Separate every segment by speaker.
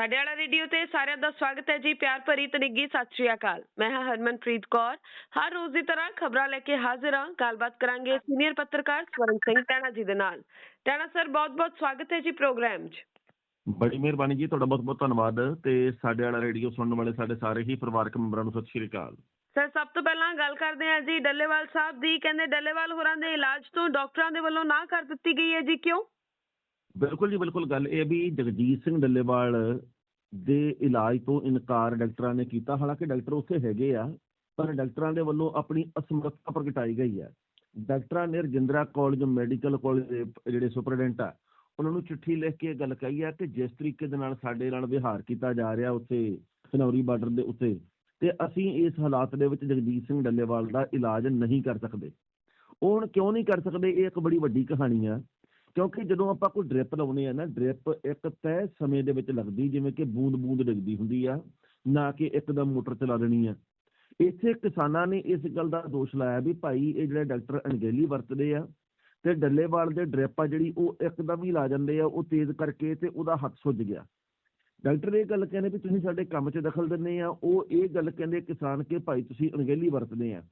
Speaker 1: ਸਾਡੇ ਵਾਲਾ ਰੇਡੀਓ ਤੇ ਸਾਰਿਆਂ ਦਾ ਸਵਾਗਤ ਹੈ ਜੀ ਪਿਆਰ ਭਰੀ ਤਨਿੱਗੀ ਸਤਿ ਸ਼੍ਰੀ ਅਕਾਲ। ਮੈਂ ਹਾਂ ਹਰਮਨਪ੍ਰੀਤ ਕੌਰ। ਹਰ ਰੋਜ਼ ਦੀ ਤਰ੍ਹਾਂ ਖਬਰਾਂ ਲੈ ਕੇ ਹਾਜ਼ਰ ਹਾਂ। ਗੱਲਬਾਤ ਕਰਾਂਗੇ ਸੀਨੀਅਰ ਪੱਤਰਕਾਰ ਸਵਰਨ ਸਿੰਘ ਟੈਣਾ ਜੀ ਦੇ ਨਾਲ। ਟੈਣਾ ਸਰ ਬਹੁਤ-ਬਹੁਤ ਸਵਾਗਤ ਹੈ ਜੀ ਪ੍ਰੋਗਰਾਮ 'ਚ।
Speaker 2: ਬੜੀ ਮਿਹਰਬਾਨੀ ਜੀ ਤੁਹਾਡਾ ਬਹੁਤ ਬਹੁਤ ਧੰਨਵਾਦ ਤੇ ਸਾਡੇ ਵਾਲਾ ਰੇਡੀਓ ਸੁਣਨ ਵਾਲੇ ਸਾਡੇ ਸਾਰੇ ਹੀ ਪਰਿਵਾਰਕ ਮੈਂਬਰਾਂ ਨੂੰ ਸਤਿ ਸ਼੍ਰੀ ਅਕਾਲ।
Speaker 1: ਸਰ ਸਭ ਤੋਂ ਪਹਿਲਾਂ ਗੱਲ ਕਰਦੇ ਹਾਂ ਜੀ ਡੱਲੇਵਾਲ ਸਾਹਿਬ ਦੀ। ਕਹਿੰਦੇ ਡੱਲੇਵਾਲ ਹੋਰਾਂ ਦੇ ਇਲਾਜ ਤੋਂ ਡਾਕਟਰਾਂ ਦੇ ਵੱਲੋਂ ਨਾ ਕਰ ਦਿੱਤੀ ਗਈ ਹੈ ਜੀ ਕਿਉਂ?
Speaker 2: ਬਿਲਕੁਲ ਜੀ, ਬਿਲਕੁਲ ਗੱਲ ਇਹ ਵੀ ਜਗਜੀਤ ਸਿੰਘ ਡੱਲੇਵਾਲ ਦੇ ਇਲਾਜ ਤੋਂ ਇਨਕਾਰ ਡਾਕਟਰਾਂ ਨੇ ਕੀਤਾ। ਹਾਲਾਂਕਿ ਡਾਕਟਰ ਉੱਥੇ ਹੈਗੇ ਆ, ਪਰ ਡਾਕਟਰਾਂ ਦੇ ਵੱਲੋਂ ਆਪਣੀ ਅਸਮਰੱਥਾ ਪ੍ਰਗਟਾਈ ਗਈ ਹੈ। ਡਾਕਟਰਾਂ ਨੇ ਰਜਿੰਦਰਾ ਕਾਲਜ, ਮੈਡੀਕਲ ਕਾਲਜ ਦੇ ਜਿਹੜੇ ਸੁਪਰਡੈਂਟ ਆ, ਉਹਨਾਂ ਨੂੰ ਚਿੱਠੀ ਲਿਖ ਕੇ ਇਹ ਗੱਲ ਕਹੀ ਆ ਕਿ ਜਿਸ ਤਰੀਕੇ ਦੇ ਨਾਲ ਸਾਡੇ ਨਾਲ ਵਿਹਾਰ ਕੀਤਾ ਜਾ ਰਿਹਾ ਉੱਥੇ ਖਨੌਰੀ ਬਾਰਡਰ ਦੇ ਉੱਤੇ, ਤੇ ਅਸੀਂ ਇਸ ਹਾਲਾਤ ਦੇ ਵਿੱਚ ਜਗਜੀਤ ਸਿੰਘ ਡੱਲੇਵਾਲ ਦਾ ਇਲਾਜ ਨਹੀਂ ਕਰ ਸਕਦੇ। ਉਹ ਹੁਣ ਕਿਉਂ ਨਹੀਂ ਕਰ ਸਕਦੇ, ਇਹ ਇੱਕ ਬੜੀ ਵੱਡੀ ਕਹਾਣੀ ਆ। ਕਿਉਂਕਿ ਜਦੋਂ ਆਪਾਂ ਕੋਈ ਡ੍ਰਿਪ ਲਾਉਨੇ ਆ ਨਾ, ਡ੍ਰਿਪ ਇੱਕ ਤੈਅ ਸਮੇਂ ਦੇ ਵਿੱਚ ਲੱਗਦੀ, ਜਿਵੇਂ ਕਿ ਬੂੰਦ ਬੂੰਦ ਡਿੱਗਦੀ ਹੁੰਦੀ ਆ, ਨਾ ਕਿ ਇੱਕਦਮ ਮੋਟਰ ਚਲਾ ਦੇਣੀ ਆ। ਇੱਥੇ ਕਿਸਾਨਾਂ ਨੇ ਇਸ ਗੱਲ ਦਾ ਦੋਸ਼ ਲਾਇਆ ਵੀ ਭਾਈ ਇਹ ਜਿਹੜੇ ਡਾਕਟਰ ਅਣਗਹਿਲੀ ਵਰਤਦੇ ਆ ਤੇ ਡੱਲੇਵਾਲ ਦੇ ਡ੍ਰਿਪ ਆ ਜਿਹੜੀ ਉਹ ਇੱਕਦਮ ਹੀ ਲਾ ਜਾਂਦੇ ਆ, ਉਹ ਤੇਜ਼ ਕਰਕੇ ਤੇ ਉਹਦਾ ਹੱਥ ਸੁੱਜ ਗਿਆ। ਡਾਕਟਰ ਇਹ ਗੱਲ ਕਹਿੰਦੇ ਵੀ ਤੁਸੀਂ ਸਾਡੇ ਕੰਮ 'ਚ ਦਖਲ ਦਿੰਦੇ ਆ, ਉਹ ਇਹ ਗੱਲ ਕਹਿੰਦੇ ਕਿਸਾਨ ਕਿ ਭਾਈ ਤੁਸੀਂ ਅਣਗਹਿਲੀ ਵਰਤਦੇ ਆ।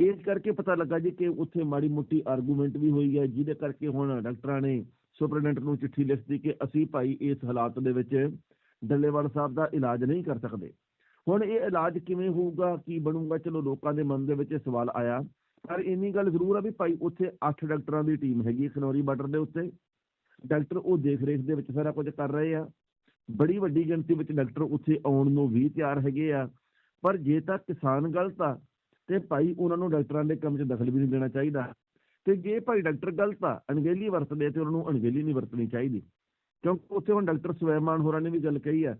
Speaker 2: ਇਸ ਕਰਕੇ ਪਤਾ ਲੱਗਾ ਜੀ ਕਿ ਉੱਥੇ ਮਾੜੀ ਮੋਟੀ ਆਰਗੂਮੈਂਟ ਵੀ ਹੋਈ ਹੈ, ਜਿਹਦੇ ਕਰਕੇ ਹੁਣ ਡਾਕਟਰਾਂ ਨੇ ਸੁਪਰਡੈਂਟ ਨੂੰ ਚਿੱਠੀ ਲਿਖਤੀ ਕਿ ਅਸੀਂ ਭਾਈ ਇਸ ਹਾਲਾਤ ਦੇ ਵਿੱਚ ਡੱਲੇਵਾਲ ਸਾਹਿਬ ਦਾ ਇਲਾਜ ਨਹੀਂ ਕਰ ਸਕਦੇ। ਹੁਣ ਇਹ ਇਲਾਜ ਕਿਵੇਂ ਹੋਊਗਾ, ਕੀ ਬਣੂਗਾ? ਚਲੋ ਲੋਕਾਂ ਦੇ ਮਨ ਦੇ ਵਿੱਚ ਇਹ ਸਵਾਲ ਆਇਆ। ਪਰ ਇੰਨੀ ਗੱਲ ਜ਼ਰੂਰ ਆ ਵੀ ਭਾਈ ਉੱਥੇ 8 ਡਾਕਟਰਾਂ ਦੀ ਟੀਮ ਹੈਗੀ ਖਨੌਰੀ ਬਾਰਡਰ ਦੇ ਉੱਤੇ। ਡਾਕਟਰ ਉਹ ਦੇਖ ਰੇਖ ਦੇ ਵਿੱਚ ਸਾਰਾ ਕੁਝ ਕਰ ਰਹੇ ਆ। ਬੜੀ ਵੱਡੀ ਗਿਣਤੀ ਵਿੱਚ ਡਾਕਟਰ ਉੱਥੇ ਆਉਣ ਨੂੰ ਵੀ ਤਿਆਰ ਹੈਗੇ ਆ। ਪਰ ਜੇ ਤਾਂ ਕਿਸਾਨ ਗਲਤ ਆ ਤੇ ਭਾਈ ਉਹਨਾਂ ਨੂੰ ਡਾਕਟਰਾਂ ਦੇ ਕੰਮ 'ਚ ਦਖਲ ਵੀ ਨਹੀਂ ਦੇਣਾ ਚਾਹੀਦਾ। ਤੇ ਜੇ ਭਾਈ ਡਾਕਟਰ ਗਲਤ ਆ, ਅਣਗਹਿਲੀ ਵਰਤਦੇ ਆ ਤੇ ਉਹਨਾਂ ਨੂੰ ਅਣਗਹਿਲੀ ਨਹੀਂ ਵਰਤਣੀ ਚਾਹੀਦੀ। ਕਿਉਂਕਿ ਉੱਥੇ ਹੁਣ ਡਾਕਟਰ ਸਵੈਮਾਨ ਹੋਰਾਂ ਨੇ ਵੀ ਗੱਲ ਕਹੀ ਆ।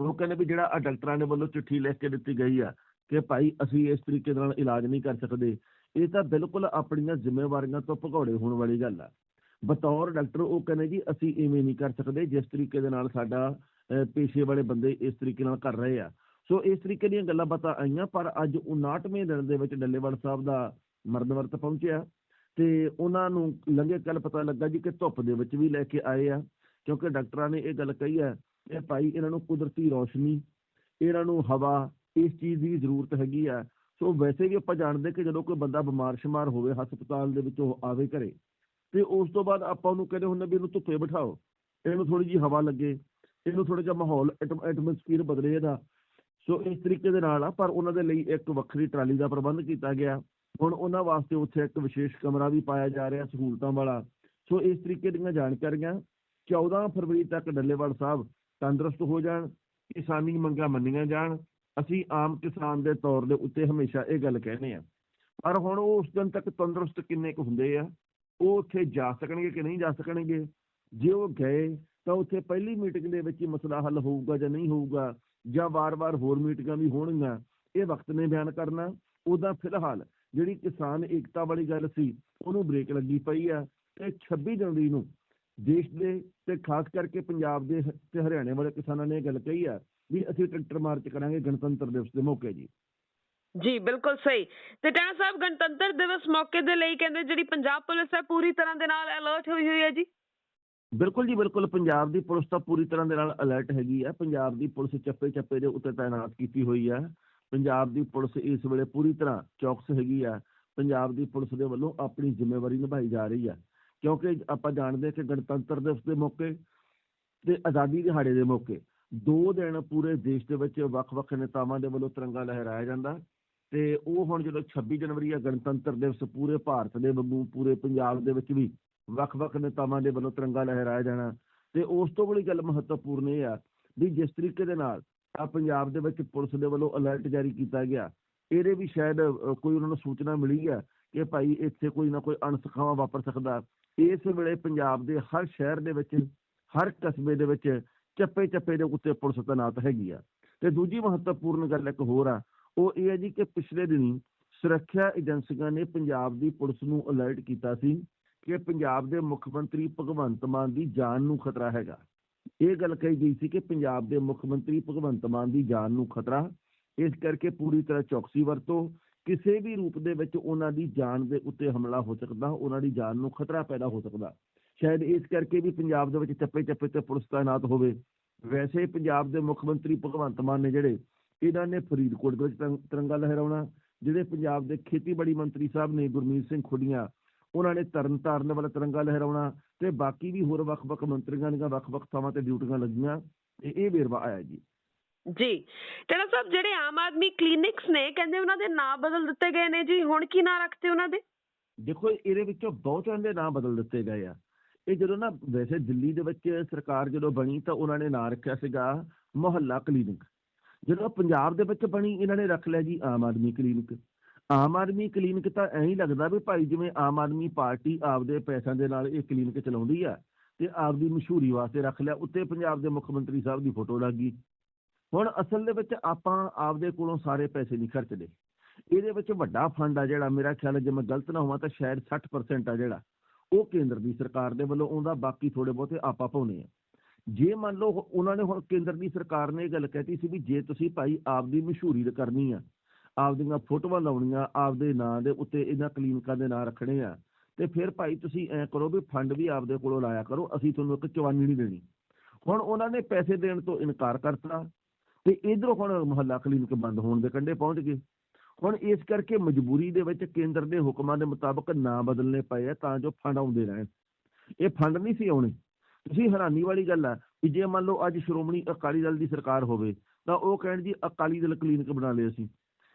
Speaker 2: ਉਹ ਕਹਿੰਦੇ ਵੀ ਜਿਹੜਾ ਆ ਡਾਕਟਰਾਂ ਦੇ ਵੱਲੋਂ ਚਿੱਠੀ ਲਿਖ ਕੇ ਦਿੱਤੀ ਗਈ ਆ ਕਿ ਭਾਈ ਅਸੀਂ ਇਸ ਤਰੀਕੇ ਨਾਲ ਇਲਾਜ ਨਹੀਂ ਕਰ ਸਕਦੇ, ਇਹ ਤਾਂ ਬਿਲਕੁਲ ਆਪਣੀਆਂ ਜ਼ਿੰਮੇਵਾਰੀਆਂ ਤੋਂ ਭਗੌੜੇ ਹੋਣ ਵਾਲੀ ਗੱਲ ਆ। ਬਤੌਰ ਡਾਕਟਰ ਉਹ ਕਹਿੰਦੇ ਜੀ, ਅਸੀਂ ਇਵੇਂ ਨਹੀਂ ਕਰ ਸਕਦੇ, ਜਿਸ ਤਰੀਕੇ ਦੇ ਨਾਲ ਸਾਡਾ ਪੇਸ਼ੇ ਵਾਲੇ ਬੰਦੇ ਇਸ ਤਰੀਕੇ ਨਾਲ ਕਰ ਰਹੇ ਆ। ਸੋ ਇਸ ਤਰੀਕੇ ਦੀਆਂ ਗੱਲਾਂ ਬਾਤਾਂ ਆਈਆਂ, ਪਰ ਅੱਜ 59ਵੇਂ ਦਿਨ ਦੇ ਵਿੱਚ ਡੱਲੇਵਾਲ ਸਾਹਿਬ ਦਾ ਮਰਨ ਵਰਤ ਪਹੁੰਚਿਆ ਤੇ ਉਹਨਾਂ ਨੂੰ ਲੰਘੇ ਕੱਲ ਪਤਾ ਲੱਗਾ ਜੀ ਕਿ ਧੁੱਪ ਦੇ ਵਿੱਚ ਵੀ ਲੈ ਕੇ ਆਏ ਆ, ਕਿਉਂਕਿ ਡਾਕਟਰਾਂ ਨੇ ਇਹ ਗੱਲ ਕਹੀ ਹੈ ਕਿ ਭਾਈ ਇਹਨਾਂ ਨੂੰ ਕੁਦਰਤੀ ਰੌਸ਼ਨੀ, ਇਹਨਾਂ ਨੂੰ ਹਵਾ, ਇਸ ਚੀਜ਼ ਦੀ ਜ਼ਰੂਰਤ ਹੈਗੀ ਆ। ਸੋ, ਵੈਸੇ ਵੀ ਆਪਾਂ ਜਾਣਦੇ ਕਿ ਜਦੋਂ ਕੋਈ ਬੰਦਾ ਬਿਮਾਰ ਸ਼ਿਮਾਰ ਹੋਵੇ, ਹਸਪਤਾਲ ਦੇ ਵਿੱਚ ਉਹ ਆਵੇ ਘਰੇ, ਤੇ ਉਸ ਤੋਂ ਬਾਅਦ ਆਪਾਂ ਉਹਨੂੰ ਕਹਿੰਦੇ ਹੁੰਦੇ ਵੀ ਇਹਨੂੰ ਧੁੱਪੇ ਬਿਠਾਓ, ਇਹਨੂੰ ਥੋੜੀ ਜਿਹੀ ਹਵਾ ਲੱਗੇ, ਇਹਨੂੰ ਥੋੜਾ ਜਿਹਾ ਮਾਹੌਲ ਐਟਮੋਸਫੀਅਰ ਬਦਲੇ ਇਹਦਾ। ਸੋ ਇਸ ਤਰੀਕੇ ਦੇ ਨਾਲ ਆ, ਪਰ ਉਹਨਾਂ ਦੇ ਲਈ ਇੱਕ ਵੱਖਰੀ ਟਰਾਲੀ ਦਾ ਪ੍ਰਬੰਧ ਕੀਤਾ ਗਿਆ। ਹੁਣ ਉਹਨਾਂ ਵਾਸਤੇ ਉੱਥੇ ਇੱਕ ਵਿਸ਼ੇਸ਼ ਕਮਰਾ ਵੀ ਪਾਇਆ ਜਾ ਰਿਹਾ ਸਹੂਲਤਾਂ ਵਾਲਾ। ਸੋ ਇਸ ਤਰੀਕੇ ਦੀਆਂ ਜਾਣਕਾਰੀਆਂ 14 ਫਰਵਰੀ ਤੱਕ ਡੱਲੇਵਾਲ ਸਾਹਿਬ ਤੰਦਰੁਸਤ ਹੋ ਜਾਣ, ਕਿਸਾਨੀ ਮੰਗਾਂ ਮੰਨੀਆਂ ਜਾਣ। ਅਸੀਂ ਆਮ ਕਿਸਾਨ ਦੇ ਤੌਰ ਦੇ ਉੱਤੇ ਹਮੇਸ਼ਾ ਇਹ ਗੱਲ ਕਹਿੰਦੇ ਆ ਪਰ ਹੁਣ ਉਹ ਉਸ ਦਿਨ ਤੱਕ ਤੰਦਰੁਸਤ ਕਿੰਨੇ ਕੁ ਹੁੰਦੇ ਆ, ਉਹ ਉੱਥੇ ਜਾ ਸਕਣਗੇ ਕਿ ਨਹੀਂ ਜਾ ਸਕਣਗੇ? ਜੇ ਉਹ ਗਏ ਤਾਂ ਉੱਥੇ ਪਹਿਲੀ ਮੀਟਿੰਗ ਦੇ ਵਿੱਚ ਹੀ ਮਸਲਾ ਹੱਲ ਹੋਊਗਾ ਜਾਂ ਨਹੀਂ ਹੋਊਗਾ? ਜਾਂ ਵਾਰ-ਵਾਰ ਹੋਰ ਮੀਟਿੰਗਾਂ ਵੀ ਹੋਣਗੀਆਂ, ਇਹ ਵਕਤ ਨੇ ਬਿਆਨ ਕਰਨਾ। ਉਹਦਾ ਫਿਲਹਾਲ ਜਿਹੜੀ ਕਿਸਾਨ ਏਕਤਾ ਵਾਲੀ ਗੱਲ ਸੀ, ਉਹਨੂੰ ਬ੍ਰੇਕ ਲੱਗੀ ਪਈ ਆ ਤੇ 26 ਜਨਵਰੀ ਨੂੰ ਦੇਸ਼ ਦੇ ਤੇ ਖਾਸ ਕਰਕੇ ਪੰਜਾਬ ਦੇ ਤੇ ਹਰਿਆਣੇ ਵਾਲੇ ਕਿਸਾਨਾਂ ਨੇ ਇਹ ਗੱਲ ਕਹੀ ਆ ਵੀ ਅਸੀਂ ਟਰੈਕਟਰ ਮਾਰਚ ਕਰਾਂਗੇ ਗਣਤੰਤਰ ਦਿਵਸ ਦੇ ਮੌਕੇ ਜੀ।
Speaker 1: ਜੀ, ਬਿਲਕੁਲ ਸਹੀ। ਤੇ ਟੈਣਾ ਸਾਹਿਬ, ਗਣਤੰਤਰ ਦਿਵਸ ਮੌਕੇ ਦੇ ਲਈ ਕਹਿੰਦੇ ਜਿਹੜੀ ਪੰਜਾਬ ਪੁਲਿਸ ਹੈ ਪੂਰੀ ਤਰ੍ਹਾਂ ਦੇ ਨਾਲ ਅਲਰਟ ਹੋਈ ਹੋਈ ਹੈ ਜੀ।
Speaker 2: ਬਿਲਕੁਲ ਜੀ, ਬਿਲਕੁਲ। ਪੰਜਾਬ ਦੀ ਪੁਲਿਸ ਤਾਂ ਪੂਰੀ ਤਰ੍ਹਾਂ ਦੇ ਨਾਲ ਅਲਰਟ ਹੈਗੀ ਆ। ਪੰਜਾਬ ਦੀ ਪੁਲਿਸ ਚੱਪੇ ਚੱਪੇ ਦੇ ਉੱਤੇ ਤਾਇਨਾਤ ਕੀਤੀ ਹੋਈ ਆ। ਪੰਜਾਬ ਦੀ ਪੁਲਿਸ ਇਸ ਵੇਲੇ ਪੂਰੀ ਤਰ੍ਹਾਂ ਚੌਕਸ ਹੈਗੀ ਆ। ਪੰਜਾਬ ਦੀ ਪੁਲਿਸ ਦੇ ਵੱਲੋਂ ਆਪਣੀ ਜ਼ਿੰਮੇਵਾਰੀ ਨਿਭਾਈ ਜਾ ਰਹੀ ਆ। ਕਿਉਂਕਿ ਆਪਾਂ ਜਾਣਦੇ ਹਾਂ ਕਿ ਗਣਤੰਤਰ ਦਿਵਸ ਦੇ ਮੌਕੇ ਤੇ ਆਜ਼ਾਦੀ ਦਿਹਾੜੇ ਦੇ ਮੌਕੇ ਦੋ ਦਿਨ ਪੂਰੇ ਦੇਸ਼ ਦੇ ਵਿੱਚ ਵੱਖ-ਵੱਖ ਨੇਤਾਵਾਂ ਦੇ ਵੱਲੋਂ ਤਿਰੰਗਾ ਲਹਿਰਾਇਆ ਜਾਂਦਾ ਤੇ ਉਹ ਹੁਣ ਜਦੋਂ 26 ਜਨਵਰੀ ਆ, ਗਣਤੰਤਰ ਦਿਵਸ ਪੂਰੇ ਭਾਰਤ ਦੇ ਵਾਂਗੂ, ਪੂਰੇ ਪੰਜਾਬ ਦੇ ਵਿੱਚ ਵੀ ਵੱਖ-ਵੱਖ ਨੇਤਾਵਾਂ ਦੇ ਵੱਲੋਂ ਤਿਰੰਗਾ ਲਹਿਰਾਇਆ ਜਾਣਾ। ਤੇ ਉਸ ਤੋਂ ਬੜੀ ਗੱਲ ਮਹੱਤਵਪੂਰਨ ਇਹ ਆ ਵੀ ਜਿਸ ਤਰੀਕੇ ਦੇ ਨਾਲ ਆ ਪੰਜਾਬ ਦੇ ਵਿੱਚ ਪੁਲਿਸ ਦੇ ਵੱਲੋਂ ਅਲਰਟ ਜਾਰੀ ਕੀਤਾ ਗਿਆ। ਇਹਦੇ ਵੀ ਸ਼ਾਇਦ ਕੋਈ ਉਹਨਾਂ ਨੂੰ ਸੂਚਨਾ ਮਿਲੀ ਆ ਕਿ ਭਾਈ ਇੱਥੇ ਕੋਈ ਨਾ ਕੋਈ ਅਣਸਖਾਵਾ ਵਾਪਰ ਸਕਦਾ। ਇਸ ਵੇਲੇ ਪੰਜਾਬ ਦੇ ਹਰ ਸ਼ਹਿਰ ਦੇ ਵਿੱਚ, ਹਰ ਕਸਬੇ ਦੇ ਵਿੱਚ ਚੱਪੇ ਚੱਪੇ ਦੇ ਉੱਤੇ ਪੁਲਿਸ ਤੈਨਾਤ ਹੈਗੀ ਆ। ਤੇ ਦੂਜੀ ਮਹੱਤਵਪੂਰਨ ਗੱਲ ਇੱਕ ਹੋਰ ਆ, ਉਹ ਇਹ ਹੈ ਜੀ ਕਿ ਪਿਛਲੇ ਦਿਨੀ ਸੁਰੱਖਿਆ ਏਜੰਸੀਆਂ ਨੇ ਪੰਜਾਬ ਦੀ ਪੁਲਿਸ ਨੂੰ ਅਲਰਟ ਕੀਤਾ ਸੀ। ਕਿ ਪੰਜਾਬ ਦੇ ਮੁੱਖ ਮੰਤਰੀ ਭਗਵੰਤ ਮਾਨ ਦੀ ਜਾਨ ਨੂੰ ਖਤਰਾ ਹੈਗਾ। ਇਹ ਗੱਲ ਕਹੀ ਗਈ ਸੀ ਕਿ ਪੰਜਾਬ ਦੇ ਮੁੱਖ ਮੰਤਰੀ ਭਗਵੰਤ ਮਾਨ ਦੀ ਜਾਨ ਨੂੰ ਖਤਰਾ। ਇਸ ਕਰਕੇ ਪੂਰੀ ਤਰ੍ਹਾਂ ਚੌਕਸੀ ਵਰਤੋ। ਕਿਸੇ ਵੀ ਰੂਪ ਦੇ ਵਿੱਚ ਉਹਨਾਂ ਦੀ ਜਾਨ ਦੇ ਉੱਤੇ ਹਮਲਾ ਹੋ ਸਕਦਾ, ਉਹਨਾਂ ਦੀ ਜਾਨ ਨੂੰ ਖਤਰਾ ਪੈਦਾ ਹੋ ਸਕਦਾ। ਸ਼ਾਇਦ ਇਸ ਕਰਕੇ ਵੀ ਪੰਜਾਬ ਦੇ ਵਿੱਚ ਚੱਪੇ ਚੱਪੇ ਤੇ ਪੁਲਿਸ ਤਾਇਨਾਤ ਹੋਵੇ। ਵੈਸੇ ਪੰਜਾਬ ਦੇ ਮੁੱਖ ਮੰਤਰੀ ਭਗਵੰਤ ਮਾਨ ਨੇ ਜਿਹੜੇ, ਇਹਨਾਂ ਨੇ ਫਰੀਦਕੋਟ ਦੇ ਵਿੱਚ ਤਿਰੰ- ਤਿਰੰਗਾ ਲਹਿਰਾਉਣਾ, ਜਿਹੜੇ ਪੰਜਾਬ ਦੇ ਖੇਤੀਬਾੜੀ ਮੰਤਰੀ ਸਾਹਿਬ ਨੇ ਗੁਰਮੀਤ ਸਿੰਘ ਖੁੱਡੀਆਂ ਉਹਨਾਂ ਨੇ ਤਰਨਤਾਰਨ ਵਾਲਾ ਤਿਰੰਗਾ ਲਹਿਰਾਉਣਾ ਤੇ ਬਾਕੀ ਵੀ ਹੋਰ ਵੱਖ-ਵੱਖ ਮੰਤਰੀਆਂ ਦੀਆਂ ਵੱਖ-ਵੱਖ ਥਾਵਾਂ ਤੇ ਡਿਊਟੀਆਂ ਲੱਗੀਆਂ ਤੇ ਇਹ ਵੇਰਵਾ ਆਇਆ ਜੀ।
Speaker 1: ਜੀ ਟੈਣਾ ਸਾਹਿਬ ਜਿਹੜੇ ਆਮ ਆਦਮੀ ਕਲੀਨਿਕਸ ਨੇ ਕਹਿੰਦੇ ਉਹਨਾਂ ਦੇ ਨਾਂ ਬਦਲ ਦਿੱਤੇ ਗਏ ਨੇ ਜੀ ਹੁਣ ਕੀ ਨਾਂ ਰੱਖਤੇ ਉਹਨਾਂ ਦੇ?
Speaker 2: ਦੇਖੋ ਇਹਦੇ ਵਿੱਚੋਂ ਬਹੁਤਿਆਂ ਦੇ ਨਾਂ ਬਦਲ ਦਿੱਤੇ ਗਏ ਆ। ਇਹ ਜਦੋਂ ਨਾ ਵੈਸੇ ਦਿੱਲੀ ਦੇ ਵਿੱਚ ਸਰਕਾਰ ਜਦੋਂ ਬਣੀ ਤਾਂ ਉਹਨਾਂ ਨੇ ਨਾਂ ਰੱਖਿਆ ਸੀਗਾ ਮੁਹੱਲਾ ਕਲੀਨਿਕ ਜਦੋਂ ਪੰਜਾਬ ਦੇ ਵਿੱਚ ਬਣੀ ਇਹਨਾਂ ਨੇ ਰੱਖ ਲਿਆ ਜੀ ਆਮ ਆਦਮੀ ਕਲੀਨਿਕ ਆਮ ਆਦਮੀ ਕਲੀਨਿਕ ਤਾਂ ਐਂ ਹੀ ਲੱਗਦਾ ਵੀ ਭਾਈ ਜਿਵੇਂ ਆਮ ਆਦਮੀ ਪਾਰਟੀ ਆਪਦੇ ਪੈਸਿਆਂ ਦੇ ਨਾਲ ਇਹ ਕਲੀਨਿਕ ਚਲਾਉਂਦੀ ਆ ਤੇ ਆਪਦੀ ਮਸ਼ਹੂਰੀ ਵਾਸਤੇ ਰੱਖ ਲਿਆ, ਉੱਤੇ ਪੰਜਾਬ ਦੇ ਮੁੱਖ ਮੰਤਰੀ ਸਾਹਿਬ ਦੀ ਫੋਟੋ ਲੱਗ ਗਈ। ਹੁਣ ਅਸਲ ਦੇ ਵਿੱਚ ਆਪਾਂ ਆਪਦੇ ਕੋਲੋਂ ਸਾਰੇ ਪੈਸੇ ਨਹੀਂ ਖਰਚਦੇ। ਇਹਦੇ ਵਿੱਚ ਵੱਡਾ ਫੰਡ ਆ ਜਿਹੜਾ, ਮੇਰਾ ਖਿਆਲ ਹੈ ਜੇ ਮੈਂ ਗਲਤ ਨਾ ਹੋਵਾਂ ਤਾਂ ਸ਼ਾਇਦ 60% ਆ ਜਿਹੜਾ, ਉਹ ਕੇਂਦਰ ਦੀ ਸਰਕਾਰ ਦੇ ਵੱਲੋਂ ਆਉਂਦਾ ਬਾਕੀ ਥੋੜੇ ਬਹੁਤੇ ਆਪਾਂ ਪਾਉਣੇ ਆ ਜੇ ਮੰਨ ਲਓ, ਉਹਨਾਂ ਨੇ ਹੁਣ ਕੇਂਦਰ ਦੀ ਸਰਕਾਰ ਨੇ ਇਹ ਗੱਲ ਕਹਿਤੀ ਸੀ ਵੀ ਜੇ ਤੁਸੀਂ ਭਾਈ ਆਪਦੀ ਮਸ਼ਹੂਰੀ ਕਰਨੀ ਆ ਆਪਦੀਆਂ ਫੋਟੋਆਂ ਲਾਉਣੀਆਂ ਆਪਦੇ ਨਾਂ ਦੇ ਉੱਤੇ ਇਹਨਾਂ ਕਲੀਨਿਕਾਂ ਦੇ ਨਾਂ ਰੱਖਣੇ ਆ। ਤੇ ਫਿਰ ਭਾਈ ਤੁਸੀਂ ਐ ਕਰੋ ਵੀ ਫੰਡ ਵੀ ਆਪਦੇ ਕੋਲੋਂ ਲਾਇਆ ਕਰੋ, ਅਸੀਂ ਤੁਹਾਨੂੰ ਇੱਕ ਚਵਾਨੀ ਨਹੀਂ ਦੇਣੀ। ਹੁਣ ਉਹਨਾਂ ਨੇ ਪੈਸੇ ਦੇਣ ਤੋਂ ਇਨਕਾਰ ਕਰਤਾ ਤੇ ਇਧਰੋਂ ਹੁਣ ਮੁਹੱਲਾ ਕਲੀਨਿਕ ਬੰਦ ਹੋਣ ਦੇ ਕੰਢੇ ਪਹੁੰਚ ਗਏ। ਹੁਣ ਇਸ ਕਰਕੇ ਮਜਬੂਰੀ ਦੇ ਵਿੱਚ ਕੇਂਦਰ ਦੇ ਹੁਕਮਾਂ ਦੇ ਮੁਤਾਬਕ ਨਾਂ ਬਦਲਨੇ ਪਏ ਆ ਤਾਂ ਜੋ ਫੰਡ ਆਉਂਦੇ ਰਹਿਣ। ਇਹ ਫੰਡ ਨਹੀਂ ਸੀ ਆਉਣੇ। ਤੁਸੀਂ ਹੈਰਾਨੀ ਵਾਲੀ ਗੱਲ ਆ ਕਿ ਜੇ ਮੰਨ ਲਓ ਅੱਜ ਸ਼੍ਰੋਮਣੀ ਅਕਾਲੀ ਦਲ ਦੀ ਸਰਕਾਰ ਹੋਵੇ ਤਾਂ ਉਹ ਕਹਿਣ ਜੀ ਅਕਾਲੀ ਦਲ ਕਲੀਨਿਕ ਬਣਾ ਲਏ ਅਸੀਂ।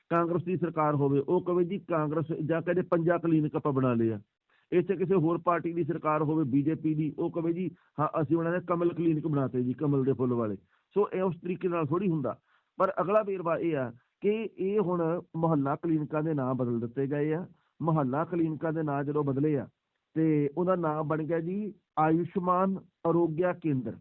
Speaker 2: ਕਾਂਗਰਸ ਦੀ ਸਰਕਾਰ ਹੋਵੇ, ਉਹ ਕਹੇ ਜੀ ਕਾਂਗਰਸ ਜਾਂ ਕਹਿੰਦੇ ਪੰਜਾ ਕਲੀਨਿਕ ਆਪਾਂ ਬਣਾ ਲਏ ਆ। ਇੱਥੇ ਕਿਸੇ ਹੋਰ ਪਾਰਟੀ ਦੀ ਸਰਕਾਰ ਹੋਵੇ, ਬੀਜੇਪੀ ਦੀ, ਉਹ ਕਹੇ ਜੀ, ਹਾਂ, ਅਸੀਂ ਉਹਨਾਂ ਨੇ ਕਮਲ ਕਲੀਨਿਕ ਬਣਾਤੇ ਜੀ, ਕਮਲ ਦੇ ਫੁੱਲ ਵਾਲੇ। ਸੋ ਇਹ ਉਸ ਤਰੀਕੇ ਨਾਲ ਥੋੜੀ ਹੁੰਦਾ। ਪਰ ਅਗਲਾ ਵੇਰਵਾ ਇਹ ਆ ਕਿ ਇਹ ਹੁਣ ਮੁਹੱਲਾ ਕਲੀਨਿਕਾਂ ਦੇ ਨਾਂ ਬਦਲ ਦਿੱਤੇ ਗਏ ਆ। ਮੁਹੱਲਾ ਕਲੀਨਿਕਾਂ ਦੇ ਨਾਂ ਜਦੋਂ ਬਦਲੇ ਆ, ਤੇ ਉਹਦਾ ਨਾਮ ਬਣ ਗਿਆ ਜੀ, ਆਯੁਸ਼ਮਾਨ ਅਰੋਗਿਆ ਕੇਂਦਰ।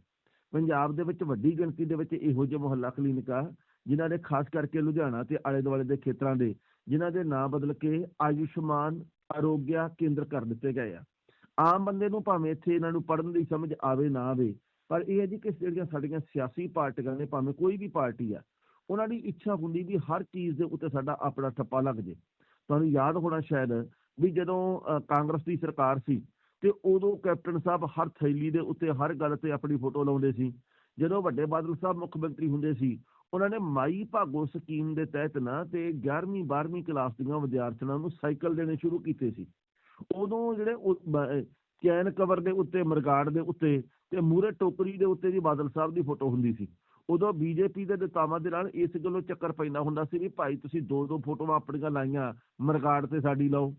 Speaker 2: ਪੰਜਾਬ ਦੇ ਵਿੱਚ ਵੱਡੀ ਗਿਣਤੀ ਦੇ ਵਿੱਚ ਇਹੋ ਜਿਹੇ ਮੁਹੱਲਾ ਕਲੀਨਿਕ ਆ ਜਿਨ੍ਹਾਂ ਨੇ ਖਾਸ ਕਰਕੇ ਲੁਧਿਆਣਾ ਤੇ ਆਲੇ ਦੁਆਲੇ ਦੇ ਖੇਤਰਾਂ ਦੇ ਜਿਨ੍ਹਾਂ ਦੇ ਨਾਂ ਬਦਲ ਕੇ ਆਯੁਸ਼ਮਾਨ ਆਰੋਗਿਆ ਕੇਂਦਰ ਕਰ ਦਿੱਤੇ ਗਏ ਆ। ਆਮ ਬੰਦੇ ਨੂੰ ਭਾਵੇਂ ਇੱਥੇ ਇਹਨਾਂ ਨੂੰ ਪੜ੍ਹਨ ਦੀ ਸਮਝ ਆਵੇ ਨਾ ਆਵੇ ਪਰ ਇਹ ਹੈ ਜੀ ਕਿ ਜਿਹੜੀਆਂ ਸਾਡੀਆਂ ਸਿਆਸੀ ਪਾਰਟੀਆਂ ਨੇ ਭਾਵੇਂ ਕੋਈ ਵੀ ਪਾਰਟੀ ਆ ਉਹਨਾਂ ਦੀ ਇੱਛਾ ਹੁੰਦੀ ਵੀ ਹਰ ਚੀਜ਼ ਦੇ ਉੱਤੇ ਸਾਡਾ ਆਪਣਾ ਠੱਪਾ ਲੱਗ ਜੇ। ਤੁਹਾਨੂੰ ਯਾਦ ਹੋਣਾ ਸ਼ਾਇਦ ਵੀ ਜਦੋਂ ਅ, ਕਾਂਗਰਸ ਦੀ ਸਰਕਾਰ ਸੀ ਤੇ ਉਦੋਂ ਕੈਪਟਨ ਸਾਹਿਬ ਹਰ ਥੈਲੀ ਦੇ ਉੱਤੇ ਹਰ ਗੱਲ ਤੇ ਆਪਣੀ ਫੋਟੋ ਲਾਉਂਦੇ ਸੀ। ਜਦੋਂ ਵੱਡੇ ਬਾਦਲ ਸਾਹਿਬ ਮੁੱਖ ਮੰਤਰੀ ਹੁੰਦੇ ਸੀ ਉਹਨਾਂ ਨੇ ਮਾਈ ਭਾਗੋ ਸਕੀਮ ਦੇ ਤਹਿਤ ਨਾ ਤੇ 11ਵੀਂ 12ਵੀਂ ਕਲਾਸ ਦੀਆਂ ਵਿਦਿਆਰਥਣਾਂ ਨੂੰ ਸਾਈਕਲ ਦੇਣੇ ਸ਼ੁਰੂ ਕੀਤੇ ਸੀ। ਉਦੋਂ ਜਿਹੜੇ ਉਹ ਕੈਨ ਕਵਰ ਦੇ ਉੱਤੇ, ਮਰਗਾੜ ਦੇ ਉੱਤੇ ਤੇ ਮੂਰੇ ਟੋਕਰੀ ਦੇ ਉੱਤੇ ਜੀ ਬਾਦਲ ਸਾਹਿਬ ਦੀ ਫੋਟੋ ਹੁੰਦੀ ਸੀ। ਉਦੋਂ ਬੀਜੇਪੀ ਦੇ ਨੇਤਾਵਾਂ ਦੇ ਨਾਲ ਇਸ ਗੱਲੋਂ ਚੱਕਰ ਪੈਂਦਾ ਹੁੰਦਾ ਸੀ ਵੀ ਭਾਈ ਤੁਸੀਂ ਦੋ ਦੋ ਫੋਟੋਆਂ ਆਪਣੀਆਂ ਲਾਈਆਂ, ਮਰਗਾੜ ਤੇ ਸਾਡੀ ਲਾਓ।